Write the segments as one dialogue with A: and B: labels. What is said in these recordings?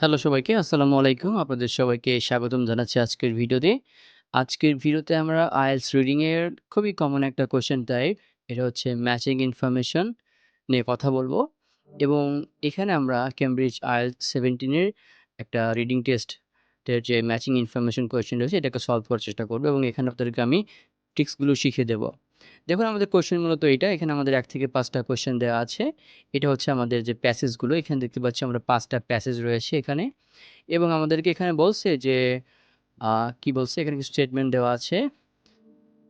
A: Hello সবাইকে, আসসালামু আলাইকুম। আপনাদের সবাইকে স্বাগতম জানাচ্ছি আজকের ভিডিওতে। আজকের ভিডিওতে আমরা IELTS রিডিং এর খুবই কমন একটা কোয়েশ্চেন টাইপ, এটা হচ্ছে ম্যাচিং ইনফরমেশন নিয়ে কথা বলব এবং এখানে আমরা IELTS 17 এর একটা রিডিং টেস্ট এর যে ম্যাচিং ইনফরমেশন কোয়েশ্চেন রয়েছে এটাকে সলভ করার চেষ্টা করব এবং এখানে আপনাদেরকে আমি ট্রিক্সগুলো শিখিয়ে দেব। দেখুন আমাদের কোয়েশ্চেন মূলত এটা এখানে আমাদের এক থেকে ৫ টা কোয়েশ্চেন দেওয়া আছে। এটা হচ্ছে আমাদের যে প্যাসেজগুলো, এখানে দেখতে পাচ্ছি আমরা পাঁচটা প্যাসেজ রয়েছে এখানে এবং আমাদেরকে এখানে বলছে যে কি বলছে এখানে কিছু স্টেটমেন্ট দেওয়া আছে।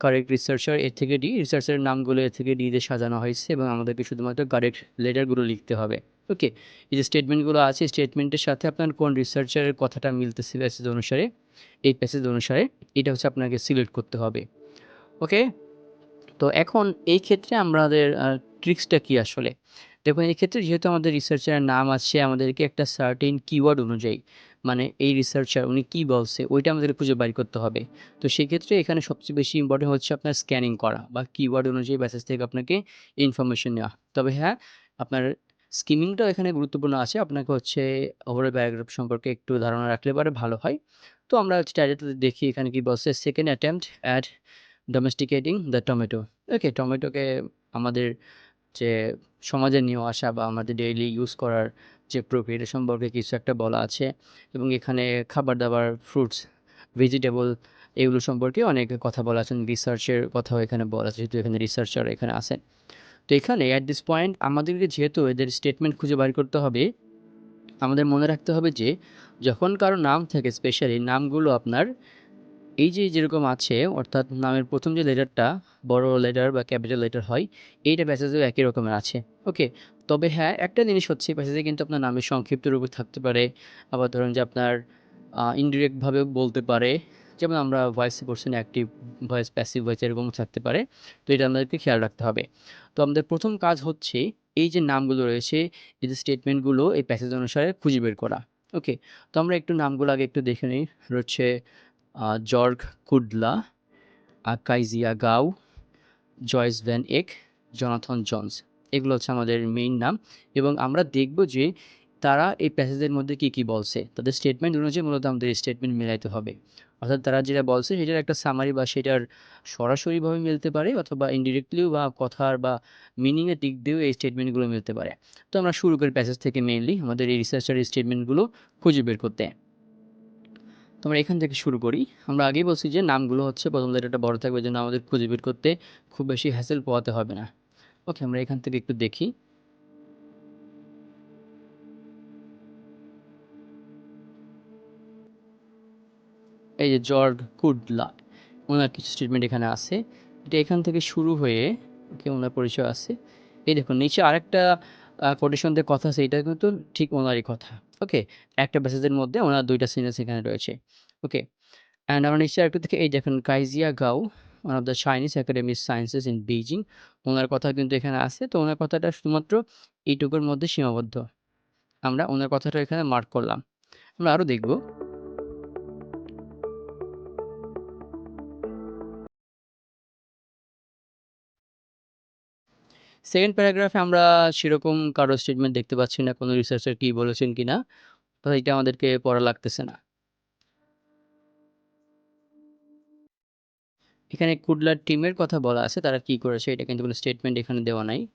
A: কারেক্ট রিসার্চার এর থেকে ডি রিসার্চারের নামগুলো A থেকে D দিয়ে সাজানো হয়েছে এবং আমাদেরকে শুধুমাত্র কারেক্ট লেটারগুলো লিখতে হবে। ওকে? এই যে স্টেটমেন্টগুলো আছে, স্টেটমেন্টের সাথে আপনার কোন রিসার্চারের কথাটা মিলতেছে প্যাসেজ অনুসারে, এই প্যাসেজ অনুসারে, এটা হচ্ছে আপনাকে সিলেক্ট করতে হবে। ওকে? তো এখন এই ক্ষেত্রে আমাদের ট্রিক্সটা কি আসলে? দেখুন এই ক্ষেত্রে যেহেতু আমাদের রিসার্চারের নাম আছে, আমাদেরকে একটা সার্টেন কিওয়ার্ড অনুযায়ী, মানে এই রিসার্চার উনি কী বলছে ওইটা আমাদের খুঁজে বাইর করতে হবে। তো সেক্ষেত্রে এখানে সবচেয়ে বেশি ইম্পোর্টেন্ট হচ্ছে আপনার স্ক্যানিং করা বা কিওয়ার্ড অনুযায়ী প্যাসেজ থেকে আপনাকে ইনফরমেশন নেওয়া। তবে হ্যাঁ, আপনার স্কিমিংটাও এখানে গুরুত্বপূর্ণ আছে। আপনাকে হচ্ছে ওভারঅল প্যারাগ্রাফ সম্পর্কে একটু ধারণা রাখলে পরে ভালো হয়। তো আমরা হচ্ছে দেখি এখানে কি বলছে, second attempt at domesticating the tomato. Okay? টমেটোকে আমাদের যে সমাজে নিয়ে আসা বা আমাদের ডেইলি ইউজ করার যে প্রক্রিয়া সম্পর্কে কিছু একটা বলা আছে এবং এখানে খাবার-দাবার, ফ্রুটস, ভেজিটেবল এগুলো সম্পর্কে অনেক কথা বলা আছেন রিসার্চের কথাও এখানে বলা আছে যেহেতু এখানে রিসার্চার এখানে আছেন। তো এখানে অ্যাট দিস পয়েন্ট আমাদেরকে যেহেতু এদের স্টেটমেন্ট খুঁজে বার করতে হবে, আমাদের মনে রাখতে হবে যে যখন কারও নাম থাকে স্পেশালি নামগুলো আপনার এই যে যেরকম আছে অর্থাৎ নামের প্রথম যে লেটারটা বড় লেটার বা ক্যাপিটাল লেটার হয়, এইটা প্যাসেজেও একই রকমের আছে। ওকে? তবে হ্যাঁ, একটা জিনিস হচ্ছে প্যাসেজে কিন্তু আপনার নামের সংক্ষিপ্ত রূপে থাকতে পারে। আবার ধরুন যে আপনার আ ইনডিরেক্ট ভাবেও বলতে পারে। যেমন আমরা ভয়েস পড়ছি অ্যাক্টিভ ভয়েস, প্যাসিভ ভয়েস এরকমও থাকতে পারে। তো এটা আমাদেরকে খেয়াল রাখতে হবে। তো আমাদের প্রথম কাজ হচ্ছে এই যে নামগুলো রয়েছে, এই যে স্টেটমেন্টগুলো এই প্যাসেজ অনুসারে খুঁজে বের করা। ওকে? তো আমরা একটু নামগুলো আগে একটু দেখে নিই হচ্ছে Jorg Kudla, Caixia Gao, Joyce Van Eck, Jonathan Jones. এগুলো হচ্ছে আমাদের মেইন নাম এবং আমরা দেখব যে তারা এই প্যাসেজের মধ্যে কি, কি বলছে। তাদের স্টেটমেন্ট অনুযায়ী মূলত আমাদের স্টেটমেন্ট মেলাইতে হবে। অর্থাৎ তারা যেটা বলছে সেটার একটা সামারি বা সেটার সরাসরিভাবে মিলতে পারে অথবা ইনডিরেক্টলিও বা কথার বা মিনিংয়ের দিক দিয়েও এই স্টেটমেন্টগুলো মিলতে পারে। তো আমরা শুরু করি প্যাসেজ থেকে মেইনলি আমাদের এই রিসার্চারের স্টেটমেন্টগুলো খুঁজে বের করতে। তো আমরা এখান থেকে শুরু করি। আমরা আগেই বলছি যে নামগুলো হচ্ছে ১ম লেটারটা বড় থাকবে এজন্য আমাদের খুঁজে বের করতে খুব বেশি হ্যাসেল পোহাতে হবে না। ওকে? আমরা এখান থেকে একটু দেখি। এই যে জর্গ কুডলা, ওনার কিছু স্টেটমেন্ট এখানে আছে। এটা এখান থেকে শুরু হয়ে ওকে ওনার পরিচয় আছে। এই দেখুন নিচে আরেকটা কোটেশন দিয়ে কথা আছে এটা কিন্তু ঠিক ওনারই কথা। ওকে? একটা মেসেজের মধ্যে ওনার দুইটা সিনেস এখানে রয়েছে। ওকে? অ্যান্ড আমরা নিশ্চয় একটু থেকে এই দেখেন Caixia Gao, one of the Chinese academy sciences in Beijing. ওনার কথা কিন্তু এখানে আছে। তো ওনার কথাটা শুধুমাত্র এইটুকুর মধ্যে সীমাবদ্ধ। আমরা ওনার কথাটা এখানে মার্ক করলাম। আমরা আরও দেখব। সেকেন্ড প্যারাগ্রাফে আমরা সেরকম কারও স্টেটমেন্ট দেখতে পাচ্ছি না। কোনো রিসার্চার কি বলেছেন কিনা। তো এটা আমাদেরকে পড়া লাগতেছে না। এখানে কুডলার টিমের কথা বলা আছে। তারা কি করেছে এটা কিন্তু কোনো স্টেটমেন্ট এখানে দেওয়া নাই।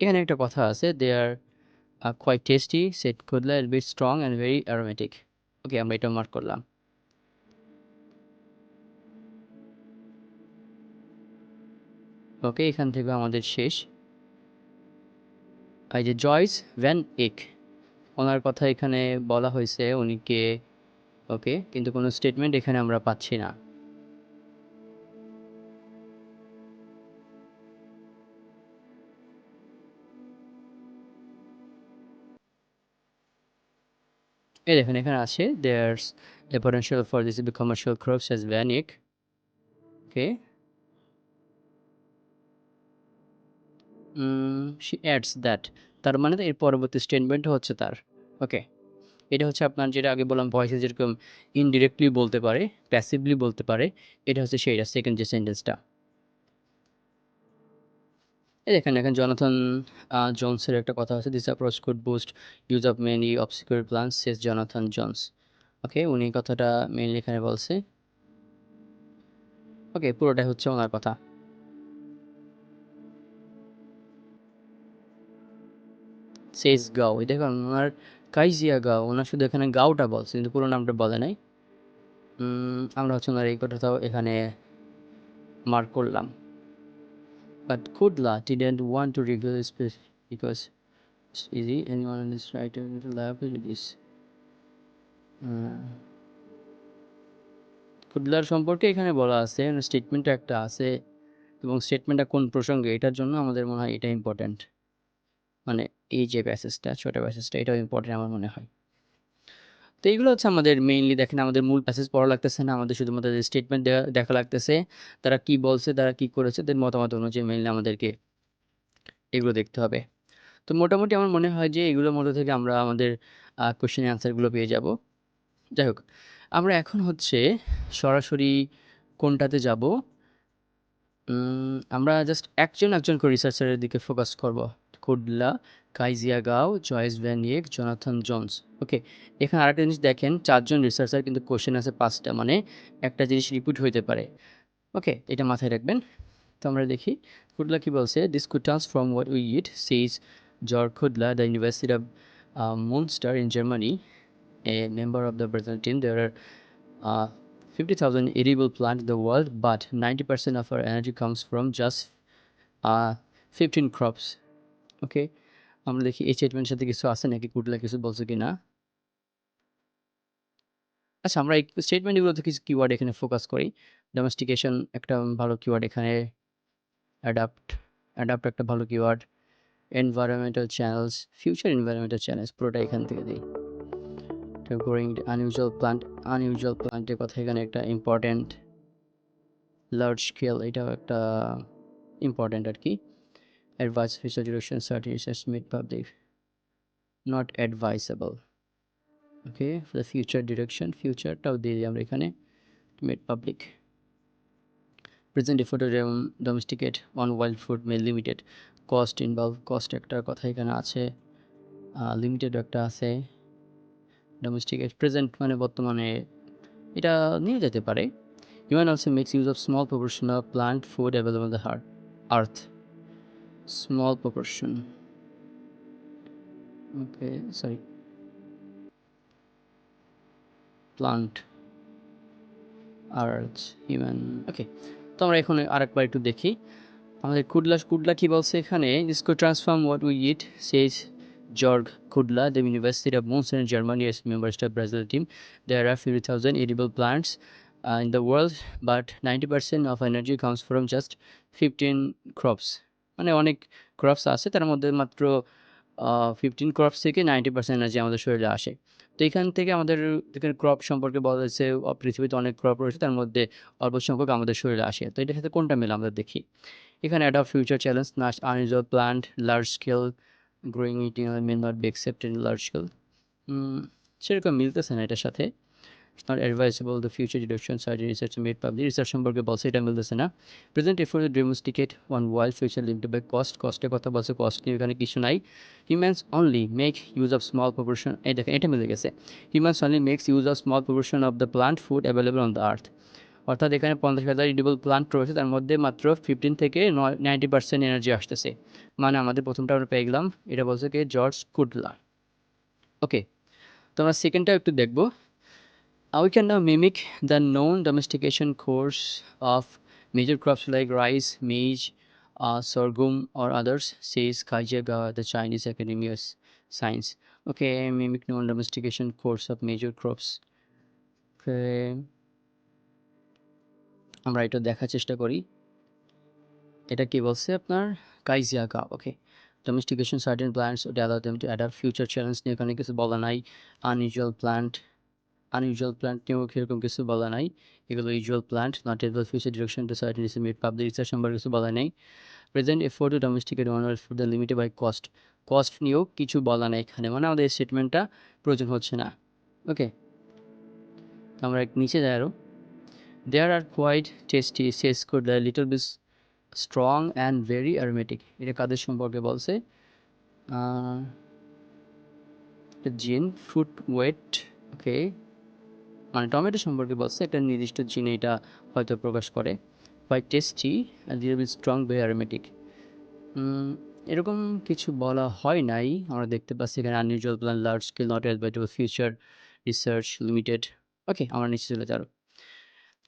A: এখানে একটা কথা আছে "They R uh, tasty set said Kudla, "a strong strong very aromatic okay আমরা এটাও মার্ক করলাম। ওকে এখান থেকে আমাদের শেষ। এই যে জয়স ভ্যান এক, ওনার কথা এখানে বলা হয়েছে উনি কে ওকে? কিন্তু কোনো স্টেটমেন্ট এখানে আমরা পাচ্ছি না। এই দেখুন এখানে আছে there's for this to be commercial crops as Van Eyck" okay? Um adds that তার মানে এর পরবর্তী স্টেটমেন্ট হচ্ছে তার। ওকে? এটা হচ্ছে আপনার যেটা আগে বললাম ভয়েসে যেরকম ইনডিরেক্টলি বলতে পারে, প্যাসিভলি বলতে পারে। এটা হচ্ছে সেইটা সেকেন্ড যে সেন্টেন্সটা। এই দেখেন এখানে জনাথন জোনসের একটা কথা আছে this approach could boost use of many obscure plants says Jonathan Jones okay উনি কথাটা মেনলি এখানে বলছে ওকে পুরোটাই হচ্ছে ওনার কথা সেস গাও দেখুন, ওনার কাইজিয়া গাও ওনার শুধু এখানে গাওটা বলছে, কিন্তু পুরো নামটা বলে নাই আমরা হচ্ছে ওনার এই কথাটাও এখানে মার্ক করলাম Kudla didn't want to reveal his space because it's easy. Anyone in this writer. কুডলার সম্পর্কে এখানে বলা আছে স্টেটমেন্ট একটা আছে, এবং স্টেটমেন্টটা কোন প্রসঙ্গে, এটার জন্য আমাদের মনে হয় এটা ইম্পর্ট্যান্ট মানে এই যে প্যাসেজটা ছোট প্যাসেজটা এটাও ইম্পর্ট্যান্ট আমার মনে হয়। তো এইগুলো হচ্ছে আমাদের মেইনলি দেখেন আমাদের মূল প্যাসেজ পড়া লাগতেছে না, আমাদের শুধুমাত্র স্টেটমেন্ট দেখা লাগতেছে, তারা কি বলছে, তারা কি করেছে তাদের মতামত অনুযায়ী মেইনলি আমাদেরকে এগুলো দেখতে হবে। তো মোটামুটি আমার মনে হয় যে এগুলোর মধ্যে থেকে আমরা আমাদের কোশ্চেন অ্যান্সারগুলো পেয়ে যাব। যাই হোক, আমরা এখন হচ্ছে সরাসরি কোনটাতে যাব? আমরা জাস্ট একজন একজন করে রিসার্চারের দিকে ফোকাস করব। কুডলা কাইজিয়া গাও জয়েস ভ্যানিয়েক জনাথন জোনস ওকে এখানে আরেকটা জিনিস দেখেন চারজন রিসার্চার কিন্তু কোশ্চেন আছে পাঁচটা মানে একটা জিনিস রিপিট হইতে পারে। ওকে এটা মাথায় রাখবেন। তো আমরা দেখি কুডলা কি বলছে could from what we eat says Jorg Kudla the university of Munster in Germany a member of the present team there are uh, 50,000 edible plant the world, but 90% of our energy comes from just uh, 15 crops. Okay? আমরা দেখি, এই স্টেটমেন্টের সাথে কিছু আছে নাকি? কুটলা কিছু বলছে কি না আচ্ছা আমরা এই স্টেটমেন্টগুলোতে কিছু কিওয়ার্ড এখানে ফোকাস করি। ডোমেস্টিকেশন একটা ভালো কিওয়ার্ড এখানে। অ্যাডাপ্ট অ্যাডাপ্ট একটা ভালো keyword environmental channels future environmental channels পুরোটা এখান থেকে দিই। গ্রোয়িং আনইউজুয়াল প্লান্ট আনইউজুয়াল প্লান্টের কথা এখানে একটা ইম্পর্ট্যান্ট লার্জ স্কেল এটাও একটা ইম্পর্ট্যান্ট আর কি। Direction certain research made public not advisable okay the future direction ফিউচারটাও দিয়ে দিই আমরা এখানে made public present effort domesticate on wild food may limited cost involve cost একটা কথা এখানে আছে লিমিটেড একটা আছে ডোমেস্টিকেট প্রেজেন্ট মানে বর্তমানে এটা নিয়ে যেতে পারে human also makes use of small proportion of plant food available the heart earth small proportion okay sorry plant earth human okay তো আমরা এখন আরেকবার একটু দেখি আমাদের কুডলা কুডলা কি বলছে এখানে this could transform what we eat says Jörg Kudla, the University of Munster in Germany, as member of Brazil team. There are 50,000 edible plants uh, in the world, but 90% of energy comes from just 15 crops. মানে অনেক crops আছে, তার মধ্যে মাত্র fifteen crops থেকে ninety percent energy আমাদের শরীরে আসে। তো এখান থেকে আমাদের এখানে ক্রপ সম্পর্কে বলা হয়েছে পৃথিবীতে অনেক ক্রপ রয়েছে, তার মধ্যে অল্প সংখ্যক আমাদের শরীরে আসে। তো এটার সাথে কোনটা মেলে আমরা দেখি? এখানে অ্যাডাপ্ট ফিউচার চ্যালেঞ্জ নাশ unusual plant large scale growing eating may not be accepted large scale সেরকম মিলতেছে না এটার সাথে। Not advisable the future deduction surgery research made public research সম্পর্কে বলছে এটা মিলতেছে না present effort domesticate one wild future limited by cost কস্টের কথা বলছে কস্ট নিয়ে এখানে কিছু নাই। Humans only make use of small proportion এই দেখেন, এটা মিলে গেছে। Humans only makes use of small proportion of the plant food available on the earth অর্থাৎ এখানে পঞ্চাশ হাজার ইডিবল প্লান্ট রয়েছে, তার মধ্যে মাত্র ফিফটিন থেকে নাইনটি পার্সেন্ট এনার্জি আসতেছে। মানে আমাদের প্রথমটা আমরা পেয়ে গেলাম, এটা বলছে কি? জর্জ কুডলা ওকে তো আমরা সেকেন্ডটা একটু দেখব। Uh, we can now mimic the known domestication course of major crops like rice, maize, uh, sorghum, or others, says Kaija Gawa, the Chinese Academy of Science. Okay, mimic known domestication course of major crops. Okay. আমরা এটা দেখার চেষ্টা করি এটা কি okay domestication certain plants ওটা allow them to adapt future challenge নিয়ে এখানে কিছু বলা নাই আনইউজুয়াল প্ল্যান্ট আনইউজুয়াল প্ল্যান্ট নিয়েও সেরকম কিছু বলা নাই। এগুলো usual plant not able future direction to certain made public research সম্পর্কে কিছু বলা নেই। Present afford to domesticate one for the limited by cost cost নিয়েও কিছু বলা নেই এখানে মানে আমাদের স্টেটমেন্টটা প্রয়োজন হচ্ছে না। ওকে আমরা এক নিচে যাই আরও there are quite tasty says Kudla the little bit strong and very aromatic এটা কাদের সম্পর্কে বলছে? জিন ফ্রুট ওয়েট ওকে মানে টমেটো সম্পর্কে বলছে একটা নির্দিষ্ট জিন এটা হয়তো প্রকাশ করে। By tasty be strong very aromatic এরকম কিছু বলা হয় নাই। আমরা দেখতে পাচ্ছি এখানে unusual plan large scale not advisable future research limited okay আমরা নিচে চলে যাব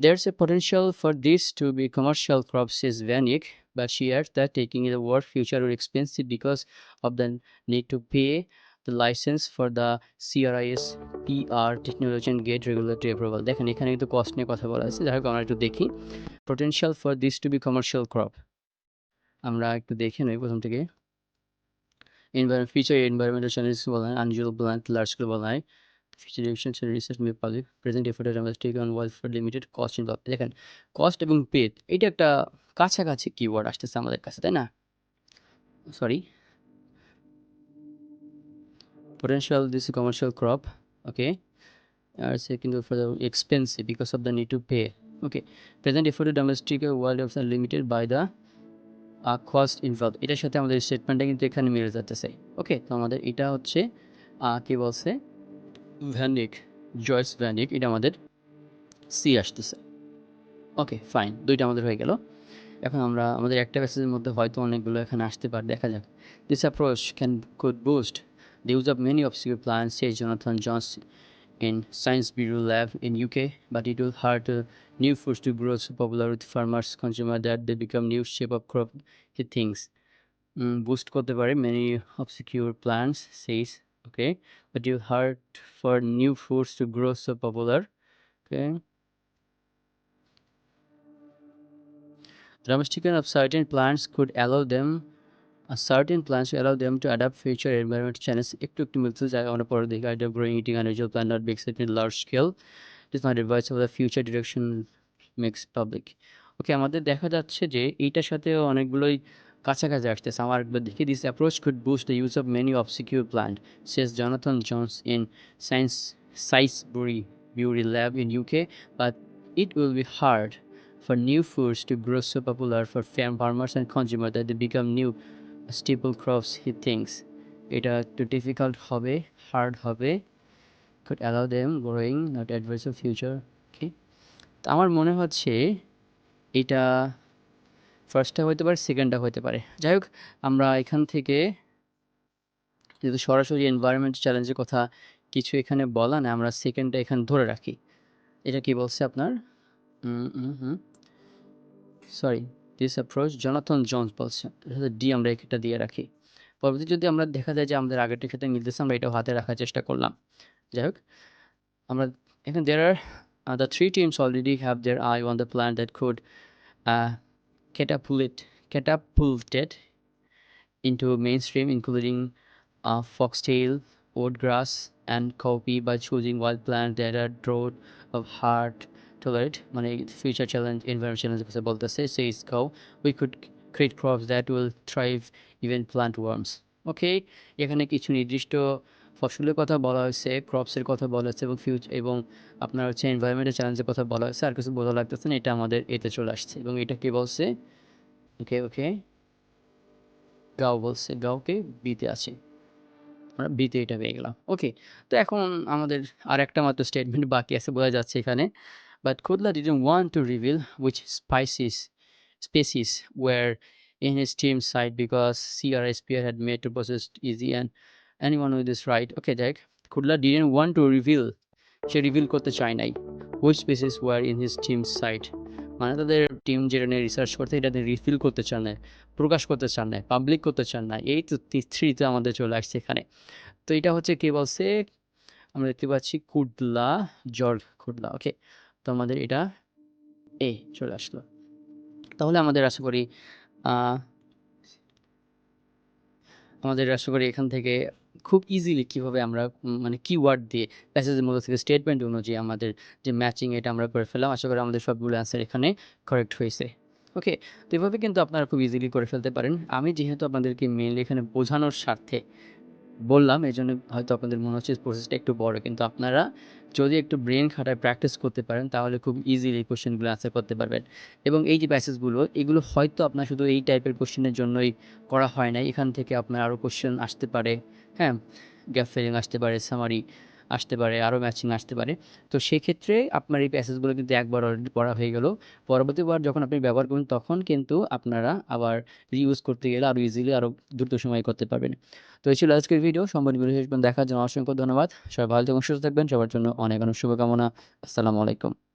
A: There's a potential for this to be commercial crops, says Vanik, but she adds that taking the word future will expensive because of the need to pay the license for the CRIS PR technology and get regulatory approval. দেখেন এখানে কিন্তু cost নিয়ে কথা বলা আছে যাই হোক আমরা একটু দেখি potential for this to be commercial crop আমরা একটু দেখে নই প্রথম থেকে environment future environmental challenges বলা হয় unusual plant large scale বলা হয় future direction research may public present effort must take on welfare limited cost involved দেখেন কস্ট এবং পেড এটা একটা কাছাকাছি কিওয়ার্ড আসতেছে আমাদের কাছে তাই না sorry potential, this is commercial crop, okay? আর সে কিন্তু for the expensive because of the need to pay, okay? Present effort to domestic world of limited by the cost involve এটার সাথে আমাদের স্টেটমেন্টটা কিন্তু এখানে মিলে যাচ্ছে ওকে তো আমাদের এটা হচ্ছে কি বলছে? ভ্যানিক জয়েস ভ্যানিক এটা আমাদের সি আসতেছে ওকে ফাইন দুইটা আমাদের হয়ে গেল। এখন আমরা, আমাদের একটা প্যাসেজের মধ্যে হয়তো অনেকগুলো এখানে আসতে পারে, দেখা যাক। This approach can could boost the use of many obscure plants, says Jonathan Jones in Science Bureau Lab in UK, but it will hurt uh, new foods to grow so popular with farmers, consumer that they become new shape of crop, he thinks. Mm, boost করতে পারে many obscure plants, says, okay, but it will hurt for new foods to grow so popular, okay. Domestication of certain plants could allow them a certain plants allow them to adapt future environmental challenges একটু একটু মিলতে যায় আমরা পরে দেখি growing eating unusual plant not be accepted in large scale it is not advice of the future direction makes public ওকে আমাদের দেখা যাচ্ছে যে এইটার সাথে অনেকগুলোই কাছাকাছি আসতেছে আমার একবার দেখি this approach could boost the use of many obscure plant says Jonathan Jones in science Sainsbury bury lab in UK but it will be hard for new foods to grow so popular for farm farmers and consumers that they become new staple crops he thinks এটা একটু difficult হবে hard হবে, could allow them growing, not adverse of future, okay? তো আমার মনে হচ্ছে এটা ফার্স্টটা হতে পারে সেকেন্ডটা হতে পারে। যাই হোক, আমরা এখান থেকে যেহেতু সরাসরি এনভায়রনমেন্ট চ্যালেঞ্জের কথা কিছু এখানে বলা না, আমরা সেকেন্ডটা এখানে ধরে রাখি। এটা কি বলছে আপনার? Sorry this approach Jonathan Jones বলছে ডি আমরা এটা দিয়ে রাখি। পরবর্তী যদি আমরা দেখা যায় যে আমাদের আগেরটার ক্ষেত্রে মিলতেছে আমরা এটাও হাতে রাখার চেষ্টা করলাম। যাই হোক আমরা এখানে there are the three teams already have their eye on the plan that could catapult catapulted into mainstream including uh, foxtail oatgrass and cowpea by choosing wild plants that are drought of heart tolerate মানে future challenge environment challenge বলতেছে says cow we could create crops that will thrive even plant worms okay এখানে কিছু নির্দিষ্ট ফসলের কথা বলা হয়েছে ক্রপসের কথা বলা হয়েছে, এবং ফিউচার এবং আপনার হচ্ছে এনভায়রনমেন্টাল চ্যালেঞ্জের কথা বলা হয়েছে, আর কিছু বোঝা লাগতেছে না, এটা আমাদের, এতে চলে আসছে, এবং এটা কি বলছে? ওকে ওকে। গাও বলছে, গাওকে বিতে আছে। আমরা বিতে এটা পেয়ে গেলাম, ওকে। তো এখন আমাদের আর একটা মাত্র স্টেটমেন্ট বাকি আছে, বোঝা যাচ্ছে এখানে। But Kudla didn't want to reveal which species species were in his team side because CRSPR had made to process easy and anyone with this right okay Jack Kudla didn't want to reveal reveal করতে চায় নাই which species were in his team side মানে তাদের team যেটা নিয়ে research করতে এটা refill করতে চান না প্রকাশ করতে চান না পাবলিক করতে চান না এই তো থ্রিতে আমাদের চলে আসছে এখানে তো এটা হচ্ছে কি বলছে আমরা দেখতে পাচ্ছি কুডলা জল কুডলা ওকে তো আমাদের এটা এ চলে আসলো। তাহলে আমাদের আশা করি আমাদের আশা করি এখান থেকে খুব ইজিলি কীভাবে আমরা মানে কিওয়ার্ড দিয়ে প্যাসেজের মধ্যে থেকে স্টেটমেন্ট অনুযায়ী আমাদের যে ম্যাচিং এটা আমরা করে ফেলাম আশা করি আমাদের সবগুলো অ্যান্সার এখানে কারেক্ট হয়েছে। ওকে তো এভাবে কিন্তু আপনারা খুব ইজিলি করে ফেলতে পারেন। আমি যেহেতু আপনাদেরকে মেনলি এখানে বোঝানোর স্বার্থে বললাম এই জন্য হয়তো আপনাদের মনে হচ্ছে প্রসেসটা একটু বড়, কিন্তু আপনারা যদি একটু ব্রেন খাটায় প্র্যাকটিস করতে পারেন, তাহলে খুব ইজিলি কোশ্চেনগুলো আনসার করতে পারবেন। এবং এই যে প্যাসেজগুলো এগুলো হয়তো আপনার শুধু এই টাইপের কোশ্চেনের জন্যই করা হয় নাই। এখান থেকে আপনার আরও কোশ্চেন আসতে পারে হ্যাঁ? গ্যাপ ফেলিং আসতে পারে সামারি আসতে পারে আরও ম্যাচিং আসতে পারে। তো সেক্ষেত্রে আপনার এই প্যাসেজগুলো কিন্তু একবার অলরেডি পড়া হয়ে গেল। পরবর্তীবার যখন আপনি ব্যবহার করবেন, তখন কিন্তু আপনারা আবার রিউজ করতে গেলে আরও ইজিলি আরও দ্রুত সময় করতে পারবেন। তো এই ছিল আজকের ভিডিও ভিডিও শেষ দেখার জন্য অসংখ্য ধন্যবাদ। সবাই ভালো থাকুন সুস্থ থাকবেন। সবার জন্য অনেক অনেক শুভকামনা। আসসালামু আলাইকুম।